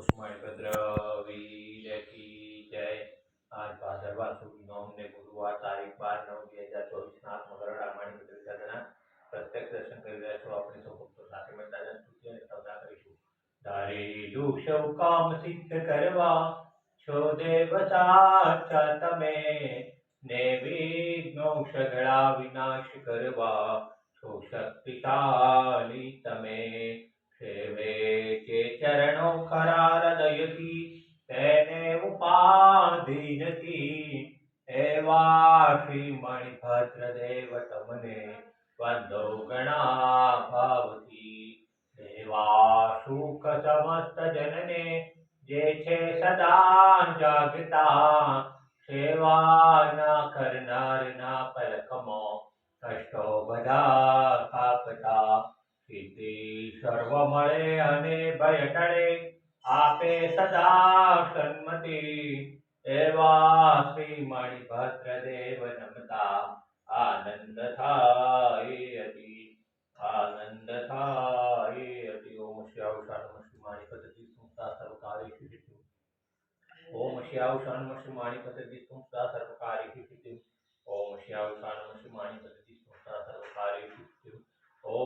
કુષ્માણીભદ્ર વીર કી જય આજ ભાદરવા સુદ નોમને ગુરુવાર તારીખ બાર નવ બે હજાર ચોવીસના આત્મકરણ રામાયણ દાદાના પ્રત્યક્ષ દર્શન કરી રહ્યા છો આપણે સૌ ભક્તો સાથે મળીને દાદાની સ્તુતિ અને શ્રદ્ધા કરીશું તારી દુષવ કામ સિદ્ધ કરવા છો દેવ સાચા તમે ને વિઘ્નો સઘળા વિનાશ કરવા છો શક્તિશાળી તમે સેવે मनोखरारदयति तेने उपाधीनति एवा श्रीमणिभद्रदेव तमने वन्दौ गणाभावति। देवाशुकसमस्तजनने जे छे सदा जागृता। सेवा न करनार न पलकमो कष्टो बधा वो मरे अने भय टड़े आपे सदा सन्मति एवा श्री मणिभद्र देव नमता आनंद थाये अति आनंद थाये अति ओम श्याव शानम श्री मणिपत जी संस्था सर्वकारी ओम श्याव शानम श्री मणिपत जी संस्था सर्वकारी